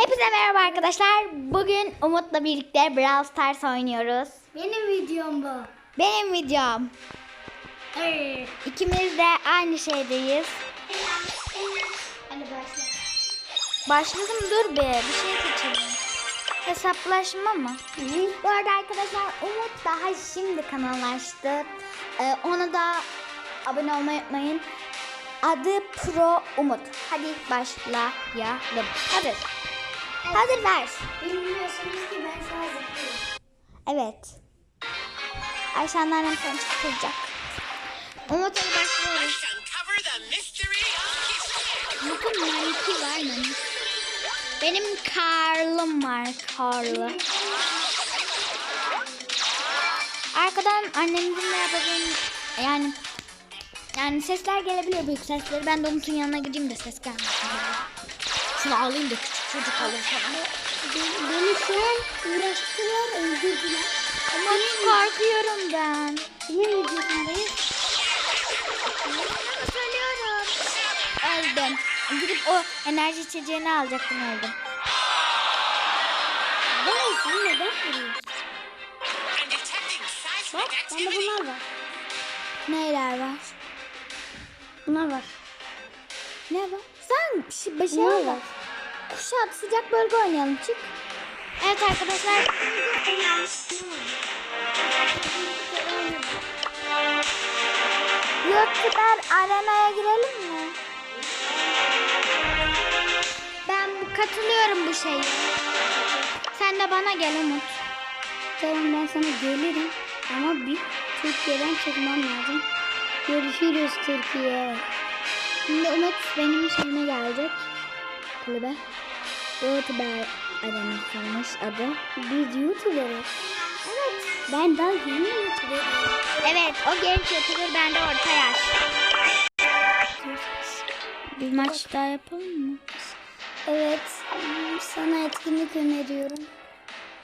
Hepinize merhaba arkadaşlar. Bugün Umut'la birlikte Brawl Stars oynuyoruz. Benim videom bu. Benim videom. Evet. İkimiz de aynı şeydeyiz. Hadi başla. Başladım dur be. Bir şey seçelim. Hesaplaşma mı? Bu arada arkadaşlar Umut daha şimdi kanal açtı. Ee, ona da abone olmayı unutmayın. Adı Pro Umut. Hadi başlayalım. Hazır. Hazır ver. Bilmiyorsunuz ki ben şu an. Evet. Ayşe anneannem sana çıkacak. Umut hadi başlıyoruz. Bakın Maliki var mı? Benim Karl'ım var. Karlı. Arkadan annemizin ve babamın yani yani sesler gelebilir büyük sesleri. Ben de Umut'un yanına gideyim de ses gelmesin. Şunu alayım da küçük çocuk alır falan. Beni, şu an uğraştılar, öldürdüler. Ama korkuyorum ben. Kimin videosundayız? Söylüyorum. Öldüm. Gidip o enerji içeceğini alacaktım öldüm. Vay sen neden vuruyorsun? Bak bende bunlar var. Neler var? Bunlar var. Ne var? Sen bir şey Bunlar var. var. Kuşat sıcak bölge oynayalım çık. Evet arkadaşlar. YouTuber arenaya girelim mi? Ben katılıyorum bu şeye. Sen de bana gel Umut. Tamam ben sana gelirim ama bir Türkiye'den çıkmam lazım. Görüşürüz Türkiye. Şimdi Umut benim şeyime gelecek. Kulübe. YouTuber arenasıymış adı. Biz YouTuber'ız. Evet. Ben daha yeni YouTuber'ım. Evet o genç YouTuber ben de orta yaş. Bir maç daha yapalım mı? Evet. Sana etkinlik öneriyorum.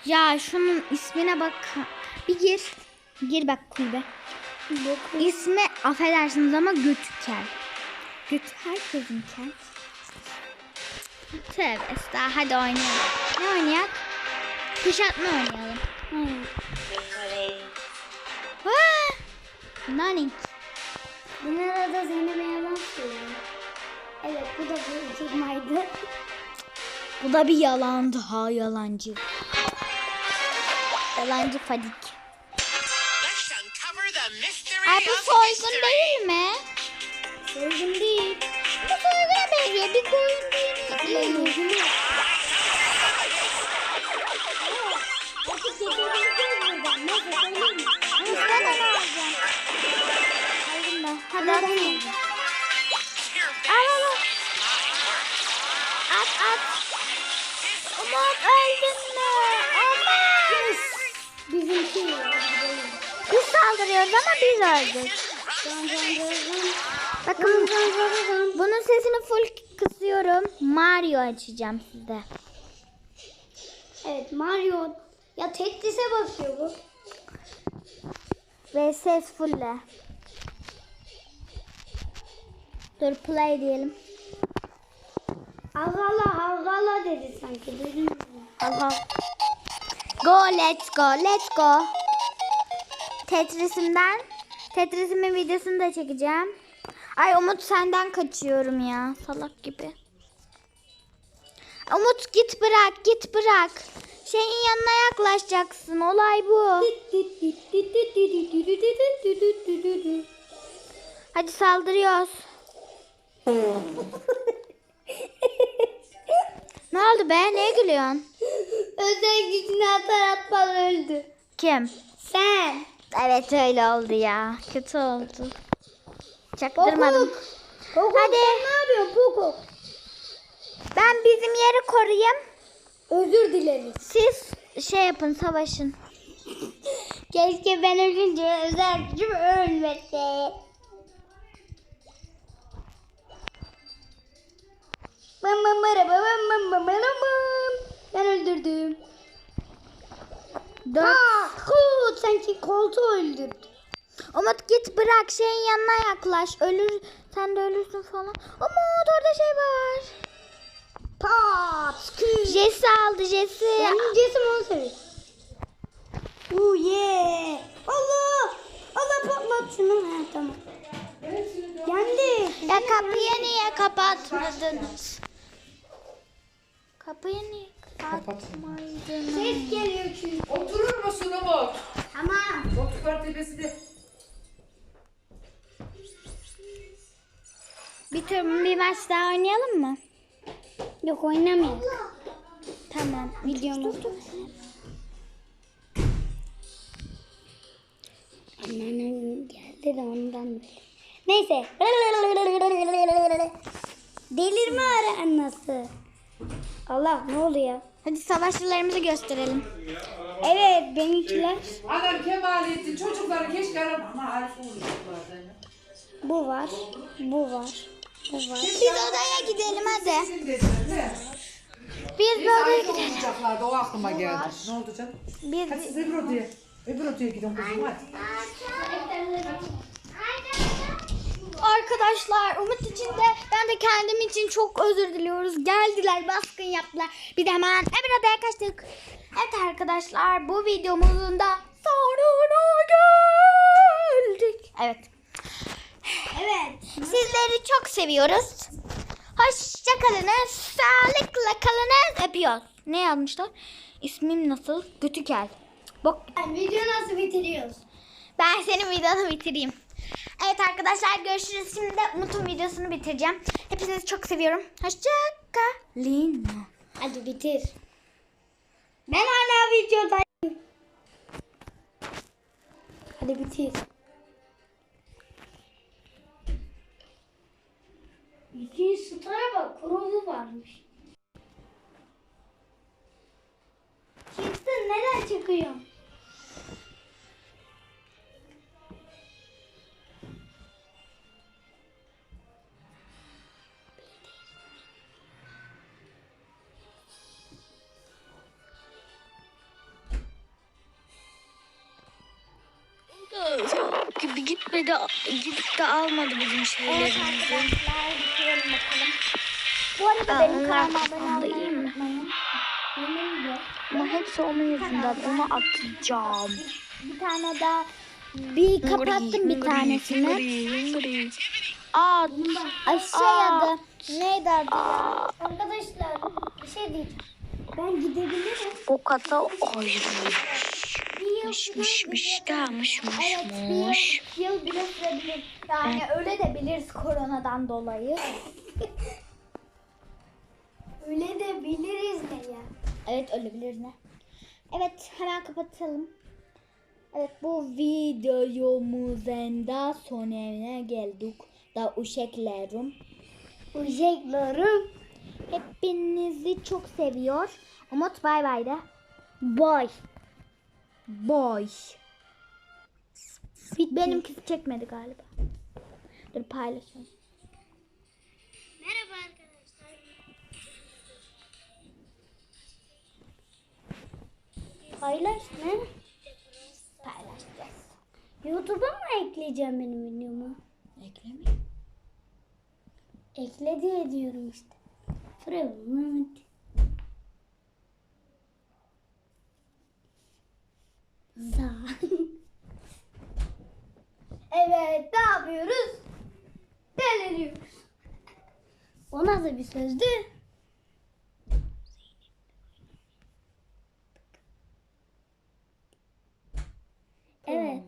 Ya şunun ismine bak. Bir gir. Gir bak kulübe. Boku. İsmi affedersiniz ama Götükel. Göt herkesin kel. Tövbe estağ. Hadi oynayalım. Ne oynayak? Kuşatma oynayalım. Vaa! Nanik. Bunun arada Zeynep'e yalan söylüyorum. Evet bu da bir uçurmaydı. Bu da bir yalandı ha yalancı. Yalancı Fadik. Ay bu soygun değil mi? Soygun değil. Bu soyguna benziyor. Bir koyun Hadi at. Al al al. At at. Umut öldün mü? Aman. Bizimki. Biz saldırıyoruz ama biz öldük. Can can can can. Bakın bunun sesini full kısıyorum. Mario açacağım size. Evet Mario. Ya Tetris'e bakıyor bu. Ve ses fulle. Dur play diyelim. Havgala havgala dedi sanki. Duydun mu? Go let's go let's go. Tetris'imden Tetris'imin videosunu da çekeceğim. Ay Umut senden kaçıyorum ya salak gibi. Umut git bırak git bırak. Şeyin yanına yaklaşacaksın olay bu. Hadi saldırıyoruz. ne oldu be? Neye gülüyorsun? Özel gücünü atar atmaz öldü. Kim? Sen. Evet öyle oldu ya. Kötü oldu. Çaktırmadım. Pokuk. Pokuk Hadi. ne yapıyorsun Pokuk? Ben bizim yeri koruyayım. Özür dileriz. Siz şey yapın savaşın. Keşke ben ölünce özel gücüm ölmese. Bam bam bam bam bam bam bam. Ben öldürdüm. Dört. Aa, kut sanki koltuğu öldürdü. Umut git bırak şeyin yanına yaklaş. Ölür sen de ölürsün falan. Umut orada şey var. Pat. Jesse aldı Jesse. Ben Jason onu seviyorum. Oh yeah. Allah. Allah patlat şunu. Ha tamam. Yendi. Ya kapıyı niye kapatmadınız? Kapıyı niye kapatmadınız? Ses geliyor çünkü. Oturur musun Umut? Tamam. Koltuklar tepesinde. Bir tur bir maç daha oynayalım mı? Yok oynamayalım. Tamam. Videomuz. Anneannem geldi de ondan böyle. Neyse. Delirme ara annesi. Allah ne oluyor? Hadi savaşçılarımızı gösterelim. Evet benimkiler. Anam Kemalettin çocukları keşke arama. Ama Arif. Bu var. Bu var. Biz odaya gidelim hadi. Biz bir odaya gidelim. olacaklardı o aklıma geldi. Ne oldu canım? Biz Hadi siz öbür odaya. Öbür odaya gidin kızım hadi. Arkadaşlar Umut için de ben de kendim için çok özür diliyoruz. Geldiler baskın yaptılar. Bir de hemen öbür odaya kaçtık. Evet arkadaşlar bu videomuzun da sonuna geldik. Evet. Evet. Sizleri çok seviyoruz. Hoşçakalınız. Sağlıkla kalınız. Öpüyoruz. Ne yazmışlar? İsmim nasıl? Götükel. Bak Video nasıl bitiriyoruz? ben senin videonu bitireyim. Evet arkadaşlar görüşürüz. Şimdi de Umut'un videosunu bitireceğim. Hepinizi çok seviyorum. Hoşçakalın. Hadi bitir. Ben hala videodayım. Hadi bitir. İkinci stara bak. Kurulu varmış. Çıktın. Neden çıkıyorsun? Gibi gitmedi, gidip de almadı bizim şeylerimizi. Arkadaşlar bitirelim bakalım. Bu arada benim kanalıma abone olmayı unutmayın. Ama hepsi onun yüzünden. Onu atacağım. bir tane daha bir kapattım bir tanesini. Ay şey adı. Neydi? Arkadaşlar bir şey diyeceğim. Ben gidebilirim. O kata ayrı. Mış mış giderim. mış da mış mış Evet mış. bir yıl bile sürebilir. Yani öyle de biliriz koronadan dolayı. öyle de biliriz ne ya. Evet öyle biliriz ne. Evet hemen kapatalım. Evet bu videomuzun da sonuna geldik. Da uşaklarım. Uşaklarım. Hepinizi çok seviyor. Umut bay bay de. Boy. Boy. Benimkisi çekmedi galiba. Dur paylaşalım. Merhaba arkadaşlar. Paylaş ne? Paylaşacağız. YouTube'a mı ekleyeceğim benim videomu? Ekleme. Ekle diye diyorum işte. Fırlat. Za. evet ne yapıyoruz? Deliriyoruz. O nasıl bir sözdü? Evet.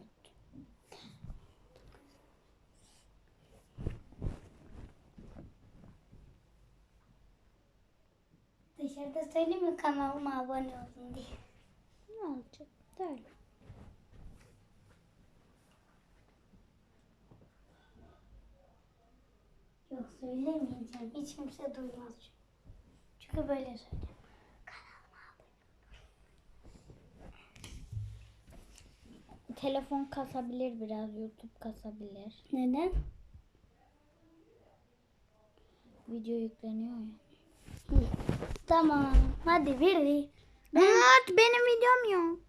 Dışarıda söyleyeyim mi kanalıma abone olun diye. Ne olacak? Böyle. Yok söylemeyeceğim. Hiç kimse duymaz. çünkü. Çünkü böyle söyleyeyim. Telefon kasabilir biraz. YouTube kasabilir. Neden? Video yükleniyor ya. Tamam. Hadi bir. Umut benim videom yok.